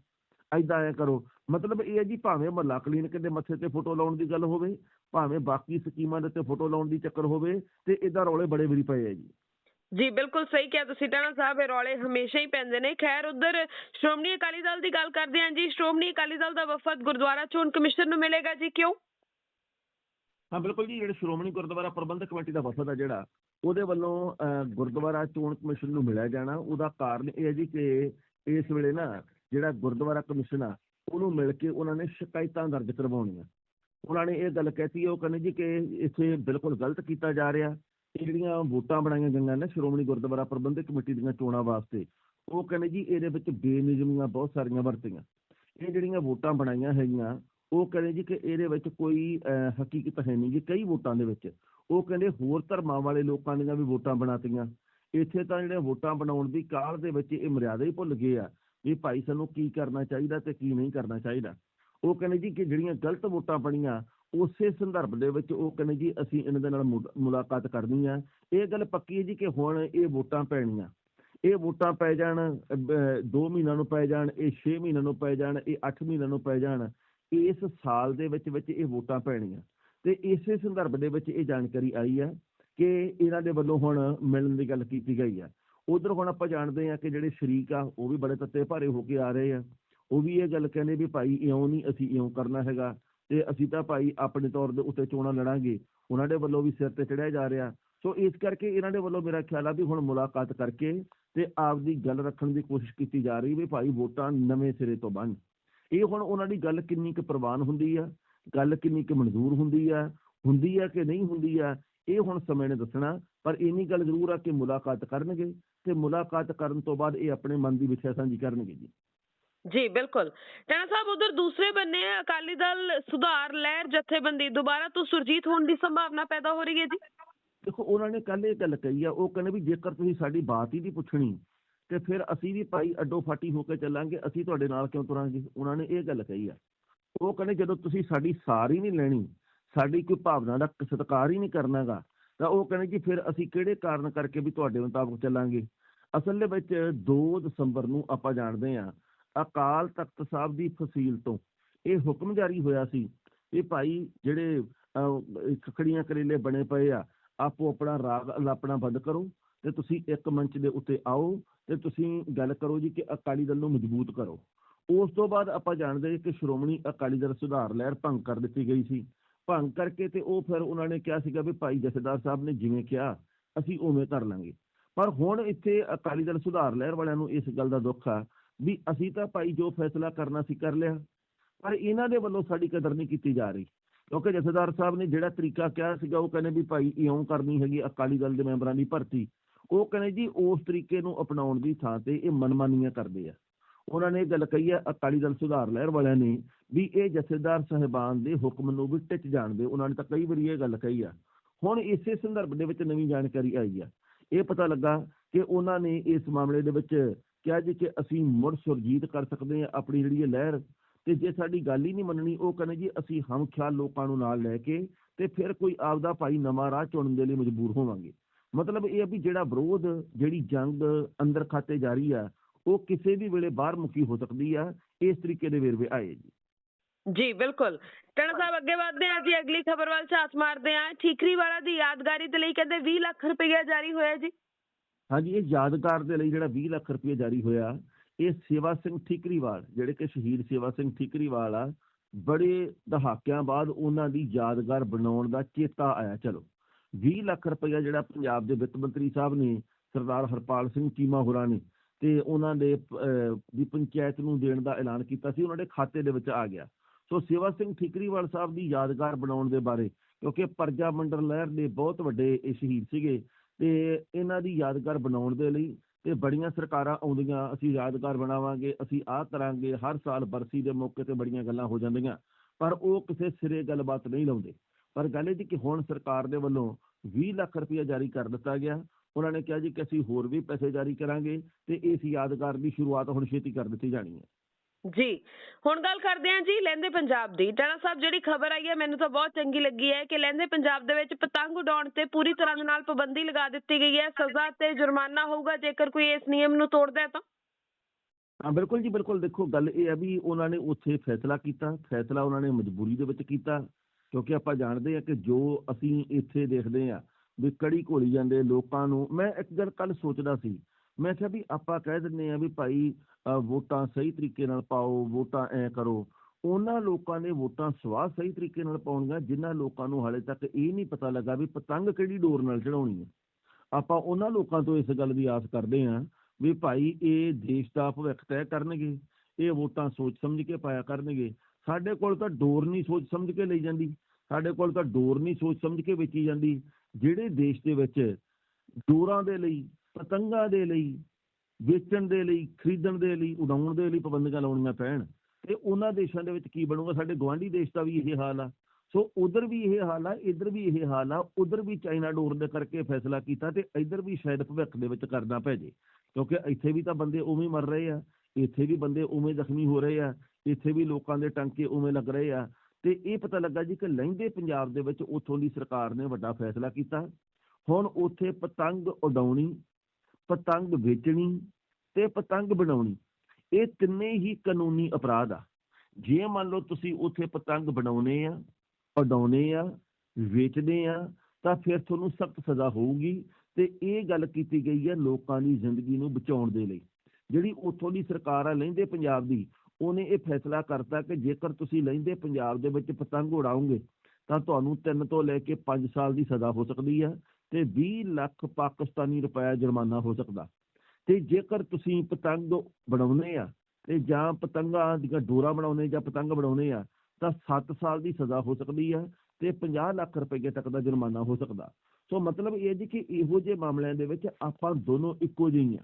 Speaker 2: ਐਦਾਂ ਐ ਕਰੋ। ਮਤਲਬ ਇਹ ਹੈ ਜੀ ਭਾਵੇਂ ਮਹੱਲਾ ਕਲੀਨਿਕ ਦੇ ਮੱਥੇ ਤੇ ਫੋਟੋ ਲਾਉਣ ਦੀ ਗੱਲ ਹੋਵੇ, ਭਾਵੇਂ ਬਾਕੀ ਸਕੀਮਾਂ ਦੇ ਉੱਤੇ ਫੋਟੋ ਲਾਉਣ ਦੀ ਚੱਕਰ ਹੋਵੇ ਤੇ ਇਹਦਾ ਰੌਲੇ ਬੜੇ ਵਾਰੀ ਪਏ ਆ ਜੀ।
Speaker 1: ਜੀ, ਬਿਲਕੁਲ ਸਹੀ ਕਿਹਾ ਤੁਸੀਂ ਟਾਣਾ ਸਾਹਿਬ, ਇਹ ਰੌਲੇ ਹਮੇਸ਼ਾ ਹੀ ਪੈਂਦੇ ਨੇ। ਖੈਰ, ਉਧਰ ਸ਼੍ਰੋਮਣੀ ਅਕਾਲੀ ਦਲ ਦੀ ਗੱਲ ਕਰਦੇ ਹਾਂ ਜੀ। ਸ਼੍ਰੋਮਣੀ ਅਕਾਲੀ ਦਲ ਦਾ ਵਫਦ ਗੁਰਦੁਆਰਾ ਚੋਣ ਕਮਿਸ਼ਨ ਨੂੰ ਮਿਲੇਗਾ ਜੀ, ਕਿਉਂ?
Speaker 2: ਹਾਂ, ਬਿਲਕੁਲ ਜੀ, ਜਿਹੜੇ ਸ਼੍ਰੋਮਣੀ ਗੁਰਦੁਆਰਾ ਪ੍ਰਬੰਧਕ ਕਮੇਟੀ ਦਾ ਵਫਦ ਆ ਜਿਹੜਾ, ਉਹਦੇ ਵੱਲੋਂ ਗੁਰਦੁਆਰਾ ਚੋਣ ਕਮਿਸ਼ਨ ਨੂੰ ਮਿਲਿਆ ਜਾਣਾ। ਉਹਦਾ ਕਾਰਨ ਇਹ ਹੈ ਜੀ ਕਿ ਇਸ ਵੇਲੇ ਨਾ, ਜਿਹੜਾ ਗੁਰਦੁਆਰਾ ਕਮਿਸ਼ਨ ਆ, ਉਹਨੂੰ ਮਿਲ ਕੇ ਉਹਨਾਂ ਨੇ ਸ਼ਿਕਾਇਤਾਂ ਦਰਜ ਕਰਵਾਉਣੀਆਂ। ਉਹਨਾਂ ਨੇ ਇਹ ਗੱਲ ਕਹਿਤੀ, ਉਹ ਕਹਿੰਦੇ ਜੀ ਕਿ ਇੱਥੇ ਬਿਲਕੁਲ ਗਲਤ ਕੀਤਾ ਜਾ ਰਿਹਾ। ਇਹ ਜਿਹੜੀਆਂ ਵੋਟਾਂ ਬਣਾਈਆਂ ਗਈਆਂ ਨੇ ਸ਼੍ਰੋਮਣੀ ਗੁਰਦੁਆਰਾ ਪ੍ਰਬੰਧਕ ਕਮੇਟੀ ਦੀਆਂ ਚੋਣਾਂ ਵਾਸਤੇ, ਉਹ ਕਹਿੰਦੇ ਜੀ ਇਹਦੇ ਵਿੱਚ ਬੇਨਿਯਮੀਆਂ ਬਹੁਤ ਸਾਰੀਆਂ ਵਰਤੀਆਂ। ਇਹ ਜਿਹੜੀਆਂ ਵੋਟਾਂ ਬਣਾਈਆਂ ਹੈਗੀਆਂ, ਉਹ ਕਹਿੰਦੇ ਜੀ ਕਿ ਇਹਦੇ ਵਿੱਚ ਕੋਈ ਹਕੀਕਤ ਹੈ ਨਹੀਂ ਜੀ ਕਈ ਵੋਟਾਂ ਦੇ ਵਿੱਚ। ਉਹ ਕਹਿੰਦੇ ਹੋਰ ਧਰਮਾਂ ਵਾਲੇ ਲੋਕਾਂ ਦੀਆਂ ਵੀ ਵੋਟਾਂ ਬਣਾਤੀਆਂ। ਇੱਥੇ ਤਾਂ ਜਿਹੜੇ ਵੋਟਾਂ ਬਣਾਉਣ ਦੀ ਕਾਲ ਦੇ ਵਿੱਚ ਇਹ ਮਰਿਆਦਾ ਹੀ ਭੁੱਲ ਗਏ ਆ ਵੀ ਭਾਈ ਸਾਨੂੰ ਕੀ ਕਰਨਾ ਚਾਹੀਦਾ ਤੇ ਕੀ ਨਹੀਂ ਕਰਨਾ ਚਾਹੀਦਾ। ਉਹ ਕਹਿੰਦੇ ਜੀ ਕਿ ਜਿਹੜੀਆਂ ਗਲਤ ਵੋਟਾਂ ਬਣੀਆਂ ਉਸੇ ਸੰਦਰਭ ਦੇ ਵਿੱਚ ਉਹ ਕਹਿੰਦੇ ਜੀ, ਅਸੀਂ ਇਹਨਾਂ ਦੇ ਨਾਲ ਮੁਲਾਕਾਤ ਕਰਨੀ ਆ। ਇਹ ਗੱਲ ਪੱਕੀ ਹੈ ਜੀ ਕਿ ਹੁਣ ਇਹ ਵੋਟਾਂ ਪੈਣੀਆਂ। ਇਹ ਵੋਟਾਂ ਪੈ ਜਾਣ 2 ਮਹੀਨਿਆਂ ਨੂੰ ਪੈ ਜਾਣ, ਇਹ 6 ਮਹੀਨਿਆਂ ਨੂੰ ਪੈ ਜਾਣ, ਇਹ 8 ਮਹੀਨਿਆਂ ਨੂੰ ਪੈ ਜਾਣ, ਇਸ ਸਾਲ ਦੇ ਵਿੱਚ ਵਿੱਚ ਇਹ ਵੋਟਾਂ ਪੈਣੀਆਂ। ਤੇ ਇਸੇ ਸੰਦਰਭ ਦੇ ਵਿੱਚ ਇਹ ਜਾਣਕਾਰੀ ਆਈ ਆ ਕਿ ਇਹਨਾਂ ਦੇ ਵੱਲੋਂ ਹੁਣ ਮਿਲਣ ਦੀ ਗੱਲ ਕੀਤੀ ਗਈ ਆ। ਉਧਰ ਹੁਣ ਆਪਾਂ ਜਾਣਦੇ ਆ ਕਿ ਜਿਹੜੇ ਸ਼ਰੀਕ ਆ, ਉਹ ਵੀ ਬੜੇ ਤੱਤੇ ਭਾਰੇ ਹੋ ਕੇ ਆ ਰਹੇ ਆ। ਉਹ ਵੀ ਇਹ ਗੱਲ ਕਹਿੰਦੇ ਵੀ ਭਾਈ ਇਉਂ ਨਹੀਂ ਅਸੀਂ ਇਉਂ ਕਰਨਾ ਹੈਗਾ। ਤੇ ਅਸੀਂ ਤਾਂ ਭਾਈ ਆਪਣੇ ਤੌਰ ਦੇ ਉੱਤੇ ਚੋਣਾਂ ਲੜਾਂਗੇ। ਉਹਨਾਂ ਦੇ ਵੱਲੋਂ ਵੀ ਸਿਰ ਤੇ ਚੜਿਆ ਜਾ ਰਿਹਾ। ਸੋ ਇਸ ਕਰਕੇ ਇਹਨਾਂ ਦੇ ਵੱਲੋਂ ਮੇਰਾ ਖਿਆਲ ਆ ਵੀ ਹੁਣ ਮੁਲਾਕਾਤ ਕਰਕੇ ਤੇ ਆਪ ਦੀ ਗੱਲ ਰੱਖਣ ਦੀ ਕੋਸ਼ਿਸ਼ ਕੀਤੀ ਜਾ ਰਹੀ ਵੀ ਭਾਈ ਵੋਟਾਂ ਨਵੇਂ ਸਿਰੇ ਤੋਂ ਬਣ। ਇਹ ਹੁਣ ਉਹਨਾਂ ਦੀ ਗੱਲ ਕਿੰਨੀ ਕੁ ਪ੍ਰਵਾਨ ਹੁੰਦੀ ਆ, ਗੱਲ ਕਿੰਨੀ ਕੁ ਮਨਜ਼ੂਰ ਹੁੰਦੀ ਆ ਹੁੰਦੀ ਆ ਕਿ ਨਹੀਂ ਹੁੰਦੀ ਆ, ਇਹ ਹੁਣ ਸਮੇਂ ਨੇ ਦੱਸਣਾ। ਪਰ ਇੰਨੀ ਗੱਲ ਜ਼ਰੂਰ ਆ ਕਿ ਮੁਲਾਕਾਤ ਕਰਨਗੇ ਤੇ ਮੁਲਾਕਾਤ ਕਰਨ ਤੋਂ ਬਾਅਦ ਇਹ ਆਪਣੇ ਮਨ ਦੀ ਵਿਖਿਆ ਸਾਂਝੀ ਕਰਨਗੇ ਜੀ।
Speaker 1: ਜੀ, ਬਿਲਕੁਲ। ਟਾਣਾ ਸਾਹਿਬ, ਉਧਰ ਦੂਸਰੇ ਬੰਨੇ ਅਕਾਲੀ ਦਲ ਸੁਧਾਰ, ਲਹਿਰ, ਜਥੇਬੰਦੀ, ਦੁਬਾਰਾ ਤੋਂ ਸੁਰਜੀਤ ਹੋਣ ਦੀ ਸੰਭਾਵਨਾ ਪੈਦਾ ਹੋ ਰਹੀ ਹੈ ਜੀ?
Speaker 2: ਦੇਖੋ, ਉਹਨਾਂ ਨੇ ਕੱਲ ਇਹ ਗੱਲ ਕਹੀ ਆ, ਉਹ ਕਹਿੰਦੇ ਵੀ ਜੇਕਰ ਤੁਸੀਂ ਸਾਡੀ ਬਾਤ ਹੀ ਨਹੀਂ ਪੁੱਛਣੀ, ਤੇ ਫਿਰ ਅਸੀਂ ਵੀ ਭਾਈ ਅੱਡੋ ਫਾਟੀ ਹੋ ਕੇ ਚੱਲਾਂਗੇ, ਅਸੀਂ ਤੁਹਾਡੇ ਨਾਲ ਕਿਉਂ ਤੁਰਾਂਗੇ? ਉਹਨਾਂ ਨੇ ਇਹ ਗੱਲ ਕਹੀ ਆ। ਉਹ ਕਹਿੰਦੇ ਜਦੋਂ ਤੁਸੀਂ ਸਾਡੀ ਸਾਰ ਹੀ ਨਹੀਂ ਲੈਣੀ, ਸਾਡੀ ਕੋਈ ਭਾਵਨਾ ਦਾ ਸਤਿਕਾਰ ਹੀ ਨਹੀਂ ਕਰਨਾਗਾ, ਤਾਂ ਉਹ ਕਹਿੰਦੇ ਜੀ ਫਿਰ ਅਸੀਂ ਕਿਹੜੇ ਕਾਰਨ ਕਰਕੇ ਵੀ ਤੁਹਾਡੇ ਮੁਤਾਬਕ ਚੱਲਾਂਗੇ? ਅਸਲ ਦੇ ਵਿੱਚ 2 ਦਸੰਬਰ ਨੂੰ ਆਪਾਂ ਜਾਣਦੇ ਹਾਂ ਅਕਾਲ ਤਖਤ ਸਾਹਿਬ ਦੀ ਫਸੀਲ ਤੋਂ। ਇਹ ਹੁਕਮ ਜਾਰੀ ਹੋਇਆ ਸੀ ਇਹ ਭਾਈ ਜਿਹੜੇ ਅਹ, ਖਖੜੀਆਂ ਕਰੇਲੇ ਬਣੇ ਪਏ ਆ ਆਪੋ ਆਪਣਾ ਰਾਗ ਅਲਾਪਣਾ ਬੰਦ ਕਰੋ ਤੇ ਤੁਸੀਂ ਇੱਕ ਮੰਚ ਦੇ ਉੱਤੇ ਆਓ ਤੇ ਤੁਸੀਂ ਗੱਲ ਕਰੋ ਜੀ ਕਿ ਅਕਾਲੀ ਦਲ ਨੂੰ ਮਜ਼ਬੂਤ ਕਰੋ। ਉਸ ਤੋਂ ਬਾਅਦ ਆਪਾਂ ਜਾਣਦੇ ਕਿ ਸ਼੍ਰੋਮਣੀ ਅਕਾਲੀ ਦਲ ਸੁਧਾਰ ਲਹਿਰ ਭੰਗ ਕਰ ਦਿੱਤੀ ਗਈ ਸੀ। ਭੰਗ ਕਰਕੇ ਤੇ ਉਹ ਫਿਰ ਉਹਨਾਂ ਨੇ ਕਿਹਾ ਸੀਗਾ ਵੀ ਭਾਈ ਜਥੇਦਾਰ ਸਾਹਿਬ ਨੇ ਜਿਵੇਂ ਕਿਹਾ ਅਸੀਂ ਉਵੇਂ ਕਰ ਲਾਂਗੇ। ਪਰ ਹੁਣ ਇੱਥੇ ਅਕਾਲੀ ਦਲ ਸੁਧਾਰ ਲਹਿਰ ਵਾਲਿਆਂ ਨੂੰ ਇਸ ਗੱਲ ਦਾ ਦੁੱਖ ਆ ਵੀ ਅਸੀਂ ਤਾਂ ਭਾਈ ਜੋ ਫੈਸਲਾ ਕਰਨਾ ਸੀ ਕਰ ਲਿਆ। ਪਰ ਇਹਨਾਂ ਦੇ ਵੱਲੋਂ ਸਾਡੀ ਕਦਰ ਨਹੀਂ ਕੀਤੀ ਜਾ ਰਹੀ। ਕਿਉਂਕਿ ਜਥੇਦਾਰ ਸਾਹਿਬ ਨੇ ਜਿਹੜਾ ਤਰੀਕਾ ਕਿਹਾ ਸੀਗਾ, ਉਹ ਕਹਿੰਦੇ ਵੀ ਭਾਈ ਇਉਂ ਕਰਨੀ ਹੈਗੀ, ਅਕਾਲੀ ਦਲ ਦੇ ਮੈਂਬਰਾਂ ਦੀ ਭਰਤੀ। ਉਹ ਕਹਿੰਦੇ ਜੀ, ਉਸ ਤਰੀਕੇ ਨੂੰ ਅਪਣਾਉਣ ਦੀ ਥਾਂ ਤੇ ਇਹ ਮਨਮਾਨੀਆਂ ਕਰਦੇ ਆ। ਉਹਨਾਂ ਨੇ ਇਹ ਗੱਲ ਕਹੀ ਹੈ ਅਕਾਲੀ ਦਲ ਸੁਧਾਰ ਲਹਿਰ ਵਾਲਿਆਂ ਨੇ ਵੀ ਇਹ ਜਥੇਦਾਰ ਸਾਹਿਬਾਨ ਦੇ ਹੁਕਮ ਨੂੰ ਵੀ ਟਿੱਚ ਜਾਣਦੇ। ਉਹਨਾਂ ਨੇ ਤਾਂ ਕਈ ਵਾਰੀ ਇਹ ਗੱਲ ਕਹੀ ਆ। ਹੁਣ ਇਸੇ ਸੰਦਰਭ ਦੇ ਵਿੱਚ ਨਵੀਂ ਜਾਣਕਾਰੀ ਆਈ ਆ। ਇਹ ਪਤਾ ਲੱਗਾ ਕਿ ਉਹਨਾਂ ਨੇ ਇਸ ਮਾਮਲੇ ਦੇ ਵਿੱਚ ਕਿਹਾ ਜੀ ਕਿ ਅਸੀਂ ਮੁੜ ਸੁਰਜੀਤ ਕਰ ਸਕਦੇ ਹਾਂ ਆਪਣੀ ਜਿਹੜੀ ਇਹ ਲਹਿਰ, ਤੇ ਜੇ ਸਾਡੀ ਗੱਲ ਹੀ ਨਹੀਂ ਮੰਨਣੀ, ਉਹ ਕਹਿੰਦੇ ਜੀ ਅਸੀਂ ਹਮ ਖਿਆਲ ਲੋਕਾਂ ਨੂੰ ਨਾਲ ਲੈ ਕੇ ਤੇ ਫਿਰ ਕੋਈ ਆਪਦਾ ਭਾਈ ਨਵਾਂ ਰਾਹ ਚੁਣਨ ਦੇ ਲਈ ਮਜਬੂਰ ਹੋਵਾਂਗੇ। ਮਤਲਬ ਇਹ ਆ ਵੀ ਜਿਹੜਾ ਵਿਰੋਧ, ਜਿਹੜੀ ਜੰਗ ਅੰਦਰ ਖਾਤੇ ਜਾਰੀ ਆ, ਉਹ ਕਿਸੇ ਵੀ ਵੇਲੇ ਬਾਹਰ ਮੁਕੀ ਹੋ ਸਕਦੀ ਆ, ਇਸ ਤਰੀਕੇ ਦੇ ਵੇਰਵੇ ਆਏ ਜੀ।
Speaker 1: ਜੀ, ਬਿਲਕੁਲ। ਟਣਾ ਸਾਹਿਬ, ਅੱਗੇ ਵਧਦੇ ਹਾਂ ਜੀ ਅਗਲੀ ਖਬਰ ਵੱਲ ਝਾਤ ਮਾਰਦੇ ਹਾਂ। ਠੀਕਰੀ ਵਾਲਾ ਦੀ ਯਾਦਗਾਰੀ ਦੇ ਲਈ ਕਹਿੰਦੇ 20 ਲੱਖ ਰੁਪਇਆ ਜਾਰੀ ਹੋਇਆ ਜੀ।
Speaker 2: ਹਾਂਜੀ ਇਹ ਯਾਦਗਾਰ ਦੇ ਲਈ ਜਿਹੜਾ 20 ਲੱਖ ਰੁਪਏ ਜਾਰੀ ਹੋਇਆ ਇਹ ਸੇਵਾ ਸਿੰਘ ਠੀਕਰੀਵਾਲ ਜਿਹੜੇ ਕਿ ਸ਼ਹੀਦ ਸੇਵਾ ਸਿੰਘ ਠੀਕਰੀਵਾਲ ਆ ਬੜੇ ਦਹਾਕਿਆਂ ਬਾਅਦ ਉਹਨਾਂ ਦੀ ਯਾਦਗਾਰ ਬਣਾਉਣ ਦਾ ਚੇਤਾ ਆਇਆ। ਚਲੋ 20 ਲੱਖ ਰੁਪਇਆ ਜਿਹੜਾ ਪੰਜਾਬ ਦੇ ਵਿੱਤ ਮੰਤਰੀ ਸਾਹਿਬ ਨੇ ਸਰਦਾਰ ਹਰਪਾਲ ਸਿੰਘ ਚੀਮਾ ਹੋਰਾਂ ਨੇ ਤੇ ਉਹਨਾਂ ਦੇ ਅਹ, ਦੀ ਪੰਚਾਇਤ ਨੂੰ ਦੇਣ ਦਾ ਐਲਾਨ ਕੀਤਾ ਸੀ ਉਹਨਾਂ ਦੇ ਖਾਤੇ ਦੇ ਵਿੱਚ ਆ ਗਿਆ। ਸੋ ਸੇਵਾ ਸਿੰਘ ਠੀਕਰੀਵਾਲ ਸਾਹਿਬ ਦੀ ਯਾਦਗਾਰ ਬਣਾਉਣ ਦੇ ਬਾਰੇ ਕਿਉਂਕਿ ਪਰਜਾ ਮੰਡਲ ਲਹਿਰ ਦੇ ਬਹੁਤ ਵੱਡੇ ਇਹ ਸ਼ਹੀਦ ਸੀਗੇ ਤੇ ਇਹਨਾਂ ਦੀ ਯਾਦਗਾਰ ਬਣਾਉਣ ਦੇ ਲਈ ਤੇ ਬੜੀਆਂ ਸਰਕਾਰਾਂ ਆਉਂਦੀਆਂ, ਅਸੀਂ ਯਾਦਗਾਰ ਬਣਾਵਾਂਗੇ, ਅਸੀਂ ਆਹ ਕਰਾਂਗੇ, ਹਰ ਸਾਲ ਬਰਸੀ ਦੇ ਮੌਕੇ ਤੇ ਬੜੀਆਂ ਗੱਲਾਂ ਹੋ ਜਾਂਦੀਆਂ, ਪਰ ਉਹ ਕਿਸੇ ਸਿਰੇ ਗੱਲਬਾਤ ਨਹੀਂ ਲਾਉਂਦੇ। ਪਰ ਗੱਲ ਇਹ ਜੀ ਕਿ ਹੁਣ ਸਰਕਾਰ ਦੇ ਵੱਲੋਂ 20 ਲੱਖ ਰੁਪਏ ਜਾਰੀ ਕਰ ਦਿੱਤਾ ਗਿਆ, ਉਹਨਾਂ ਨੇ ਕਿਹਾ ਜੀ ਕਿ ਅਸੀਂ ਹੋਰ ਵੀ ਪੈਸੇ ਜਾਰੀ ਕਰਾਂਗੇ ਤੇ ਇਸ ਯਾਦਗਾਰ ਦੀ ਸ਼ੁਰੂਆਤ ਹੁਣ ਛੇਤੀ ਕਰ ਦਿੱਤੀ ਜਾਣੀ ਹੈ।
Speaker 1: ਜੀ। ਹੁਣ ਗੱਲ ਕਰਦੇ ਹਾਂ ਜੀ ਲਹਿੰਦੇ ਪੰਜਾਬ ਦੀ। ਟਣਾ ਸਾਹਿਬ, ਜਿਹੜੀ ਖਬਰ ਆਈ ਹੈ, ਮੈਨੂੰ ਤਾਂ ਬਹੁਤ ਚੰਗੀ ਲੱਗੀ ਹੈ ਕਿ ਲਹਿੰਦੇ ਪੰਜਾਬ ਦੇ ਵਿੱਚ ਪਤੰਗ ਉਡਾਉਣ ਤੇ ਪੂਰੀ ਤਰ੍ਹਾਂ ਦੇ ਨਾਲ ਪਾਬੰਦੀ ਲਗਾ ਦਿੱਤੀ ਗਈ ਹੈ। ਸਜ਼ਾ ਤੇ ਜੁਰਮਾਨਾ ਹੋਊਗਾ ਜੇਕਰ ਕੋਈ ਇਸ ਨਿਯਮ ਨੂੰ ਤੋੜਦਾ ਹੈ ਤਾਂ?
Speaker 2: ਹਾਂ, ਬਿਲਕੁਲ ਜੀ, ਬਿਲਕੁਲ। ਦੇਖੋ, ਗੱਲ ਇਹ ਹੈ ਵੀ ਉਹਨਾਂ ਨੇ ਉੱਥੇ ਫੈਸਲਾ ਕੀਤਾ। ਫੈਸਲਾ ਉਹਨਾਂ ਨੇ ਮਜਬੂਰੀ ਦੇ ਵਿੱਚ ਕੀਤਾ, ਕਿਉਂਕਿ ਆਪਾਂ ਜਾਣਦੇ ਆ ਕਿ ਜੋ ਅਸੀਂ ਇੱਥੇ ਦੇਖਦੇ ਆ ਵੀ ਕੜੀ ਘੋਲੀ ਜਾਂਦੇ ਲੋਕਾਂ ਨੂੰ। ਮੈਂ ਇੱਕ ਗੱਲ ਕੱਲ ਸੋਚਦਾ ਸੀ ਮੈਂ ਕਿਹਾ ਵੀ ਆਪਾਂ ਕਹਿ ਦਿੰਦੇ ਆ ਵੀ ਭਾਈ ਵੋਟਾਂ ਸਹੀ ਤਰੀਕੇ ਨਾਲ ਪਾਓ, ਵੋਟਾਂ ਐ ਕਰੋ। ਉਹਨਾਂ ਲੋਕਾਂ ਨੇ ਵੋਟਾਂ ਸਵਾਹ ਸਹੀ ਤਰੀਕੇ ਨਾਲ ਪਾਉਣੀਆਂ, ਜਿਨ੍ਹਾਂ ਲੋਕਾਂ ਨੂੰ ਹਾਲੇ ਤੱਕ ਇਹ ਨਹੀਂ ਪਤਾ ਲੱਗਾ ਵੀ ਪਤੰਗ ਕਿਹੜੀ ਡੋਰ ਨਾਲ ਚੜਾਉਣੀ ਹੈ। ਆਪਾਂ ਉਹਨਾਂ ਲੋਕਾਂ ਤੋਂ ਇਸ ਗੱਲ ਦੀ ਆਸ ਕਰਦੇ ਹਾਂ ਵੀ ਭਾਈ, ਇਹ ਦੇਸ਼ ਦਾ ਭਵਿੱਖ ਤੈਅ ਕਰਨਗੇ, ਇਹ ਵੋਟਾਂ ਸੋਚ ਸਮਝ ਕੇ ਪਾਇਆ ਕਰਨਗੇ। ਸਾਡੇ ਕੋਲ ਤਾਂ ਡੋਰ ਨਹੀਂ ਸੋਚ ਸਮਝ ਕੇ ਲਈ ਜਾਂਦੀ, ਸਾਡੇ ਕੋਲ ਤਾਂ ਡੋਰ ਨਹੀਂ ਸੋਚ ਸਮਝ ਕੇ ਵੇਚੀ ਜਾਂਦੀ। ਜਿਹੜੇ ਦੇਸ਼ ਦੇ ਵਿੱਚ ਡੋਰਾਂ ਦੇ ਲਈ ਪਤੰਗਾਂ ਦੇ ਲਈ, ਵੇਚਣ ਦੇ ਲਈ, ਖਰੀਦਣ ਦੇ ਲਈ, ਉਡਾਉਣ ਦੇ ਲਈ ਪਾਬੰਦੀਆਂ ਲਾਉਣੀਆਂ ਪੈਣ। ਤੇ ਉਹਨਾਂ ਦੇਸ਼ਾਂ ਦੇ ਵਿੱਚ ਕੀ ਬਣੂਗਾ? ਸਾਡੇ ਗਵਾਂਢੀ ਦੇਸ਼ ਦਾ ਵੀ ਇਹ ਹਾਲ ਆ। ਸੋ ਉਧਰ ਵੀ ਇਹ ਹਾਲ ਆ, ਇੱਧਰ ਵੀ ਇਹ ਹਾਲ ਆ। ਉਧਰ ਵੀ ਚਾਈਨਾ ਡੋਰ ਦੇ ਕਰਕੇ ਫੈਸਲਾ ਕੀਤਾ ਤੇ ਇੱਧਰ ਵੀ ਸ਼ਾਇਦ ਭਵਿੱਖ ਦੇ ਵਿੱਚ ਕਰਨਾ ਪੈ ਜੇ। ਕਿਉਂਕਿ ਇੱਥੇ ਵੀ ਤਾਂ ਬੰਦੇ ਉਵੇਂ ਮਰ ਰਹੇ ਆ, ਇੱਥੇ ਵੀ ਬੰਦੇ ਉਵੇਂ ਜ਼ਖਮੀ ਹੋ ਰਹੇ ਆ, ਇੱਥੇ ਵੀ ਲੋਕਾਂ ਦੇ ਟਾਂਕੇ ਉਵੇਂ ਲੱਗ ਰਹੇ ਆ। ਤੇ ਇਹ ਪਤਾ ਲੱਗਾ ਜੀ ਕਿ ਲਹਿੰਦੇ ਪੰਜਾਬ ਦੇ ਵਿੱਚ ਉੱਥੋਂ ਦੀ ਸਰਕਾਰ ਨੇ ਵੱਡਾ ਫੈਸਲਾ ਕੀਤਾ। ਹੁਣ ਉੱਥੇ ਪਤੰਗ ਉਡਾਉਣੀ ਪਤੰਗ ਵੇਚਣੀ ਤੇ ਪਤੰਗ ਬਣਾਉਣੀ, ਇਹ ਤਿੰਨੇ ਹੀ ਕਾਨੂੰਨੀ ਅਪਰਾਧ ਆ। ਜੇ ਮੰਨ ਲਓ ਤੁਸੀਂ ਉੱਥੇ ਪਤੰਗ ਬਣਾਉਨੇ ਆ ਉਡਾਉਨੇ ਆ, ਵੇਚਦੇ ਆ, ਤਾਂ ਫਿਰ ਤੁਹਾਨੂੰ ਸਖਤ ਸਜ਼ਾ ਹੋਊਗੀ ਤੇ ਇਹ ਗੱਲ ਕੀਤੀ ਗਈ ਹੈ ਲੋਕਾਂ ਦੀ ਜ਼ਿੰਦਗੀ ਨੂੰ ਬਚਾਉਣ ਦੇ ਲਈ। ਜਿਹੜੀ ਉੱਥੋਂ ਦੀ ਸਰਕਾਰ ਆ ਲਹਿੰਦੇ ਪੰਜਾਬ ਦੀ, ਉਹਨੇ ਇਹ ਫੈਸਲਾ ਕਰਤਾ ਕਿ ਜੇਕਰ ਤੁਸੀਂ ਲਹਿੰਦੇ ਪੰਜਾਬ ਦੇ ਵਿੱਚ ਪਤੰਗ ਉਡਾਉਂਗੇ ਤਾਂ ਤੁਹਾਨੂੰ 3 ਤੋਂ ਲੈ ਕੇ 5 ਸਾਲ ਦੀ ਸਜ਼ਾ ਹੋ ਸਕਦੀ ਹੈ ਤੇ 20 ਲੱਖ ਪਾਕਿਸਤਾਨੀ ਰੁਪਏ ਜੁਰਮਾਨਾ ਹੋ ਸਕਦਾ। ਤੇ ਜੇਕਰ ਤੁਸੀਂ ਪਤੰਗ ਬਣਾਉਨੇ ਆ ਤੇ ਜਾਂ ਪਤੰਗਾਂ ਦੀਆਂ ਡੋਰਾ ਬਣਾਉਨੇ ਜਾਂ ਪਤੰਗ ਬਣਾਉਨੇ ਆ, ਤਾਂ 7 ਸਾਲ ਦੀ ਸਜ਼ਾ ਹੋ ਸਕਦੀ ਆ ਤੇ 50 ਲੱਖ ਰੁਪਏ ਤੱਕ ਦਾ ਜੁਰਮਾਨਾ ਹੋ ਸਕਦਾ। ਸੋ ਮਤਲਬ ਇਹ ਜੀ ਕਿ ਇਹੋ ਜਿਹੇ ਮਾਮਲਿਆਂ ਦੇ ਵਿੱਚ ਆਪਾਂ ਦੋਨੋਂ ਇੱਕੋ ਜਿਹੇ ਆ।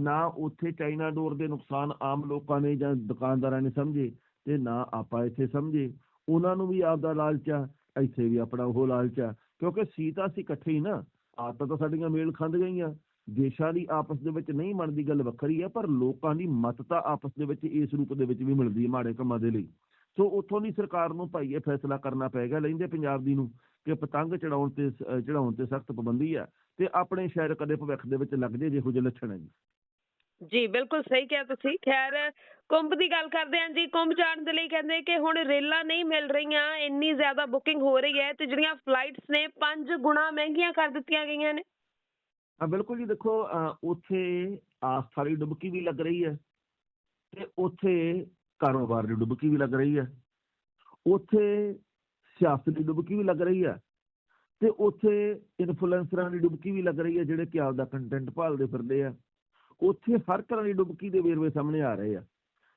Speaker 2: ਨਾ ਉੱਥੇ ਚਾਈਨਾ ਡੋਰ ਦੇ ਨੁਕਸਾਨ ਆਮ ਲੋਕਾਂ ਨੇ ਜਾਂ ਦੁਕਾਨਦਾਰਾਂ ਨੇ ਸਮਝੇ ਤੇ ਨਾ ਆਪਾਂ ਇੱਥੇ ਸਮਝੇ। ਉਹਨਾਂ ਨੂੰ ਵੀ ਆਪਦਾ ਲਾਲਚ ਆ, ਇੱਥੇ ਵੀ ਆਪਣਾ ਉਹ ਲਾਲਚ ਆ। ਕਿਉਂਕਿ ਸੀ ਤਾਂ ਅਸੀਂ ਇਕੱਠੇ ਹੀ ਨਾ ਆਦਤਾਂ ਤਾਂ ਸਾਡੀਆਂ ਮੇਲ ਖਾਂਦੀਆਂ ਗਈਆਂ। ਦੇਸ਼ਾਂ ਦੀ ਆਪਸ ਦੇ ਵਿੱਚ ਨਹੀਂ ਬਣਦੀ ਗੱਲ ਵੱਖਰੀ ਹੈ ਪਰ ਲੋਕਾਂ ਦੀ ਮਤਤਾ ਆਪਸ ਦੇ ਵਿੱਚ ਇਸ ਰੂਪ ਦੇ ਵਿੱਚ ਵੀ ਮਿਲਦੀ ਹੈ ਮਾੜੇ ਕੰਮਾਂ ਦੇ ਲਈ। ਸੋ ਉੱਥੋਂ ਦੀ ਸਰਕਾਰ ਨੂੰ ਭਾਈ ਇਹ ਫੈਸਲਾ ਕਰਨਾ ਪਏਗਾ ਲੈਂਦੇ ਪੰਜਾਬ ਦੀ ਨੂੰ ਕਿ ਪਤੰਗ ਚੜਾਉਣ ਤੇ ਚੜਾਉਣ ਤੇ ਸਖਤ ਪਾਬੰਦੀ ਹੈ ਤੇ ਆਪਣੇ ਸ਼ਹਿਰ ਕਦੇ ਭਵਿੱਖ ਦੇ ਵਿੱਚ ਲੱਗ ਜੇ ਜਿਹੋ ਜਿਹੇ ਲੱਛਣ ਹੈ ਜੀ।
Speaker 1: ਜੀ, ਬਿਲਕੁਲ ਸਹੀ ਕਿਹਾ ਤੁਸੀਂ। ਖੈਰ, ਕੁੰਭ ਦੀ ਗੱਲ ਕਰਦੇ ਹਾਂ ਜੀ। ਕੁੰਭ ਜਾਣ ਦੇ ਲਈ ਕਹਿੰਦੇ ਕਿ ਹੁਣ ਰੇਲਾਂ ਨਹੀਂ ਮਿਲ ਰਹੀਆਂ, ਇੰਨੀ ਜ਼ਿਆਦਾ ਬੁਕਿੰਗ ਹੋ ਰਹੀ ਹੈ ਤੇ ਜਿਹੜੀਆਂ ਫਲਾਈਟਸ ਨੇ 5 ਗੁਣਾ ਮਹਿੰਗੀਆਂ ਕਰ ਦਿੱਤੀਆਂ ਗਈਆਂ ਨੇ।
Speaker 2: ਹਾਂ, ਬਿਲਕੁਲ ਜੀ, ਦੇਖੋ ਉੱਥੇ ਆਸਥਾ ਦੀ ਡੁਬਕੀ ਵੀ ਲੱਗ ਰਹੀ ਹੈ ਤੇ ਉੱਥੇ ਕਾਰੋਬਾਰ ਦੀ ਡੁਬਕੀ ਵੀ ਲੱਗ ਰਹੀ ਹੈ। ਉੱਥੇ ਸਿਆਸਤ ਦੀ ਡੁਬਕੀ ਵੀ ਲੱਗ ਰਹੀ ਹੈ ਤੇ ਉੱਥੇ ਇਨਫਲੂਐਂਸਰਾਂ ਦੀ ਡੁਬਕੀ ਵੀ ਲੱਗ ਰਹੀ ਹੈ, ਜਿਹੜੇ ਕਿ ਆਪਦਾ ਕੰਟੈਂਟ ਭਾਲਦੇ ਫਿਰਦੇ ਆ। ਉੱਥੇ ਹਰ ਤਰ੍ਹਾਂ ਦੀ ਡੁਬਕੀ ਦੇ ਵੇਰਵੇ ਸਾਹਮਣੇ ਆ ਰਹੇ ਆ।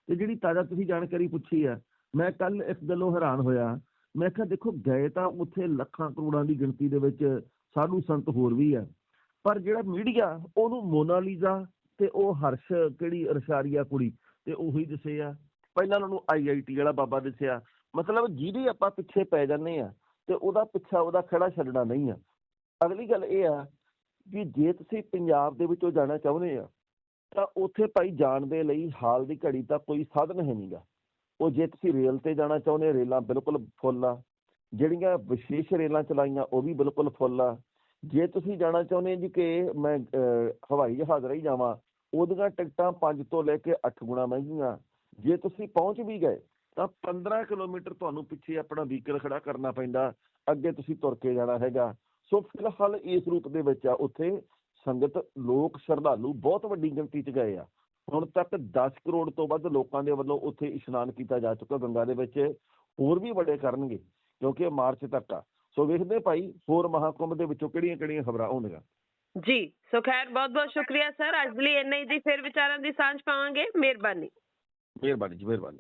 Speaker 2: ਤੇ ਜਿਹੜੀ ਤਾਜ਼ਾ ਤੁਸੀਂ ਜਾਣਕਾਰੀ ਪੁੱਛੀ ਆ, ਮੈਂ ਕੱਲ ਇਸ ਗੱਲੋਂ ਹੈਰਾਨ ਹੋਇਆ। ਮੈਂ ਕਿਹਾ, ਦੇਖੋ, ਗਏ ਤਾਂ ਉੱਥੇ ਲੱਖਾਂ ਕਰੋੜਾਂ ਦੀ ਗਿਣਤੀ ਦੇ ਵਿੱਚ ਸਾਧੂ ਸੰਤ ਹੋਰ ਵੀ ਆ। ਪਰ ਜਿਹੜਾ ਮੀਡੀਆ, ਉਹਨੂੰ ਮੋਨਾਲੀਜ਼ਾ ਤੇ ਉਹ ਹਰਸ਼ ਕਿਹੜੀ ਰਸ਼ਾਰੀਆ ਕੁੜੀ ਤੇ ਉਹੀ ਦਿਸੇ ਆ। ਪਹਿਲਾਂ ਉਹਨਾਂ ਨੂੰ ਆਈਆਈਟੀ ਵਾਲਾ ਬਾਬਾ ਦਿਸਿਆ। ਮਤਲਬ ਜਿਹਦੇ ਆਪਾਂ ਪਿੱਛੇ ਪੈ ਜਾਂਦੇ ਆ ਤੇ ਉਹਦਾ ਪਿੱਛਾ, ਉਹਦਾ ਖੜਾ ਛੱਡਣਾ ਨਹੀਂ ਆ। ਅਗਲੀ ਗੱਲ ਇਹ ਆ ਕਿ ਜੇ ਤੁਸੀਂ ਪੰਜਾਬ ਦੇ ਵਿੱਚੋਂ ਜਾਣਾ ਚਾਹੁੰਦੇ ਆ ਤਾਂ ਉੱਥੇ ਭਾਈ ਜਾਣ ਦੇ ਲਈ ਹਾਲ ਦੀ ਘੜੀ ਤਾਂ ਕੋਈ ਸਾਧਨ ਹੈ ਨਹੀਂਗਾ ਉਹ ਜੇ ਤੁਸੀਂ ਰੇਲ ਤੇ ਜਾਣਾ ਚਾਹੁੰਦੇ ਰੇਲਾਂ ਬਿਲਕੁਲ ਫੁੱਲ ਆ। ਜਿਹੜੀਆਂ ਵਿਸ਼ੇਸ਼ ਰੇਲਾਂ ਚਲਾਈਆਂ, ਉਹ ਵੀ ਬਿਲਕੁਲ ਫੁੱਲ ਆ। ਜੇ ਤੁਸੀਂ ਜਾਣਾ ਚਾਹੁੰਦੇ ਜੀ ਕਿ ਮੈਂ ਹਵਾਈ ਜਹਾਜ਼ ਰਹੀ ਜਾਵਾਂ, ਉਹਦੀਆਂ ਟਿਕਟਾਂ 5 ਤੋਂ ਲੈ ਕੇ 8 ਗੁਣਾ ਮਹਿੰਗੀਆਂ। ਜੇ ਤੁਸੀਂ ਪਹੁੰਚ ਵੀ ਗਏ, ਤਾਂ 15 ਕਿਲੋਮੀਟਰ ਤੁਹਾਨੂੰ ਪਿੱਛੇ ਆਪਣਾ ਵੀਕਲ ਖੜਾ ਕਰਨਾ ਪੈਂਦਾ। ਅੱਗੇ ਤੁਸੀਂ ਤੁਰ ਕੇ ਜਾਣਾ ਹੈਗਾ। ਸੋ ਫਿਲਹਾਲ ਇਸ ਰੂਪ ਦੇ ਵਿੱਚ ਆ, ਉੱਥੇ ਸੰਗਤ ਲੋਕ ਸ਼ਰਧਾਲੂ ਬਹੁਤ ਵੱਡੀ ਗਿਣਤੀ 'ਚ ਗਏ ਆ। ਹੁਣ ਤੱਕ 10 ਕਰੋੜ ਤੋਂ ਵੱਧ ਲੋਕਾਂ ਦੇ ਵੱਲੋਂ ਉੱਥੇ ਇਸ਼ਨਾਨ ਕੀਤਾ ਜਾ ਚੁੱਕਾ ਗੰਗਾ ਦੇ ਵਿੱਚ। ਹੋਰ ਵੀ ਵੱਡੇ ਕਰਨਗੇ ਕਿਉਂਕਿ ਇਹ ਮਾਰਚ ਤੱਕ ਆ। ਸੋ ਵੇਖਦੇ ਭਾਈ ਹੋਰ ਮਹਾਕੁੰਭ ਦੇ ਵਿੱਚੋਂ ਕਿਹੜੀਆਂ ਕਿਹੜੀਆਂ ਖਬਰਾਂ ਆਉਣਗੀਆਂ?
Speaker 1: ਜੀ ਸੋ ਖੈਰ ਬਹੁਤ ਬਹੁਤ ਸ਼ੁਕਰੀਆ ਸਰ। ਅੱਜ ਲਈ ਇੰਨਾ ਹੀ ਜੀ ਫਿਰ ਵਿਚਾਰਾਂ ਦੀ ਸਾਂਝ ਪਾਵਾਂਗੇ। ਮਿਹਰਬਾਨੀ।
Speaker 2: ਮਿਹਰਬਾਨੀ ਜੀ ਮਿਹਰਬਾਨੀ।